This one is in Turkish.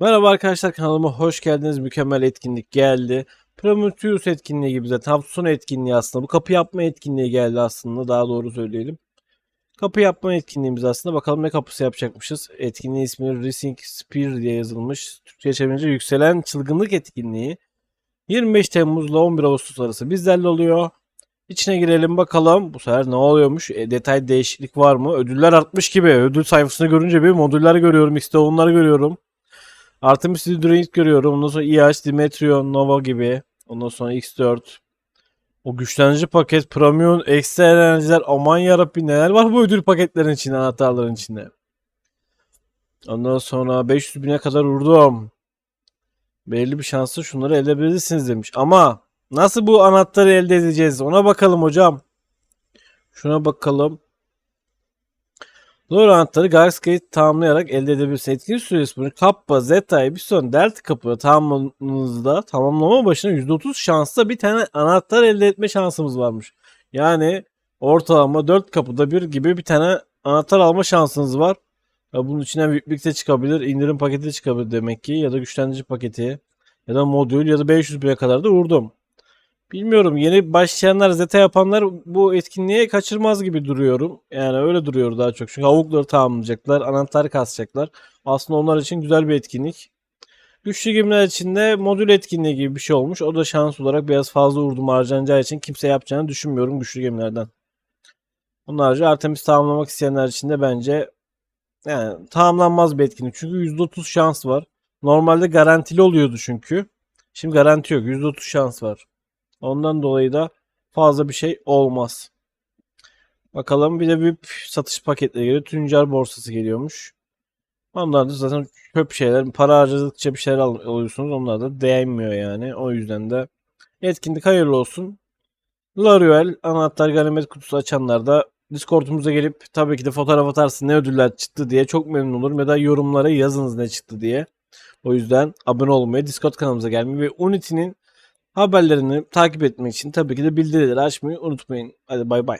Merhaba arkadaşlar kanalıma hoş geldiniz. Mükemmel etkinlik geldi. Prometheus etkinliği gibi zaten sonu etkinliği aslında. Bu kapı yapma etkinliği geldi aslında daha doğru söyleyelim. Kapı yapma etkinliğimiz aslında. Bakalım ne kapısı yapacakmışız. Etkinliğin ismi Racing Spear diye yazılmış. Türkçe çevirince yükselen çılgınlık etkinliği. 25 Temmuz'la 11 Ağustos arası bizlerle oluyor. İçine girelim bakalım. Bu sefer ne oluyormuş? E, detay değişiklik var mı? Ödüller artmış gibi. Ödül sayfasını görünce bir modüller görüyorum. işte onları görüyorum. Artemis Hydroid görüyorum. Ondan sonra IH, Dimetrio, Nova gibi. Ondan sonra X4. O güçlendirici paket, Premium, ekstra enerjiler. Aman yarabbi neler var bu ödül paketlerin içinde, anahtarların içinde. Ondan sonra 500 bine kadar vurdum. Belirli bir şansla şunları elde edebilirsiniz demiş. Ama nasıl bu anahtarı elde edeceğiz? Ona bakalım hocam. Şuna bakalım. Doğru anahtarı Galaxy tamamlayarak elde edebilirsiniz. Etkin süresi bunu Kappa, Zeta, Epsilon, Delta kapı tamamlamanızda tamamlama başına %30 şansla bir tane anahtar elde etme şansımız varmış. Yani ortalama 4 kapıda bir gibi bir tane anahtar alma şansınız var. Ya bunun içinden büyüklük çıkabilir, indirim paketi de çıkabilir demek ki ya da güçlendirici paketi ya da modül ya da 500 bine kadar da vurdum. Bilmiyorum yeni başlayanlar zeta yapanlar bu etkinliğe kaçırmaz gibi duruyorum. Yani öyle duruyor daha çok. Çünkü avukları tamamlayacaklar, anahtar kasacaklar. Aslında onlar için güzel bir etkinlik. Güçlü gemiler için de modül etkinliği gibi bir şey olmuş. O da şans olarak biraz fazla vurdum harcanacağı için kimse yapacağını düşünmüyorum güçlü gemilerden. Onun harici Artemis tamamlamak isteyenler için de bence yani tamamlanmaz bir etkinlik. Çünkü %30 şans var. Normalde garantili oluyordu çünkü. Şimdi garanti yok. %30 şans var. Ondan dolayı da fazla bir şey olmaz. Bakalım bir de bir satış paketleri geliyor. Tüncer borsası geliyormuş. Onlar da zaten çöp şeyler. Para harcadıkça bir şeyler al- alıyorsunuz. Onlar da değmiyor yani. O yüzden de etkinlik hayırlı olsun. L'Oreal anahtar ganimet kutusu açanlar da Discord'umuza gelip tabii ki de fotoğraf atarsın ne ödüller çıktı diye çok memnun olurum. Ya da yorumlara yazınız ne çıktı diye. O yüzden abone olmayı, Discord kanalımıza gelmeyi ve Unity'nin haberlerini takip etmek için tabii ki de bildirileri açmayı unutmayın. Hadi bay bay.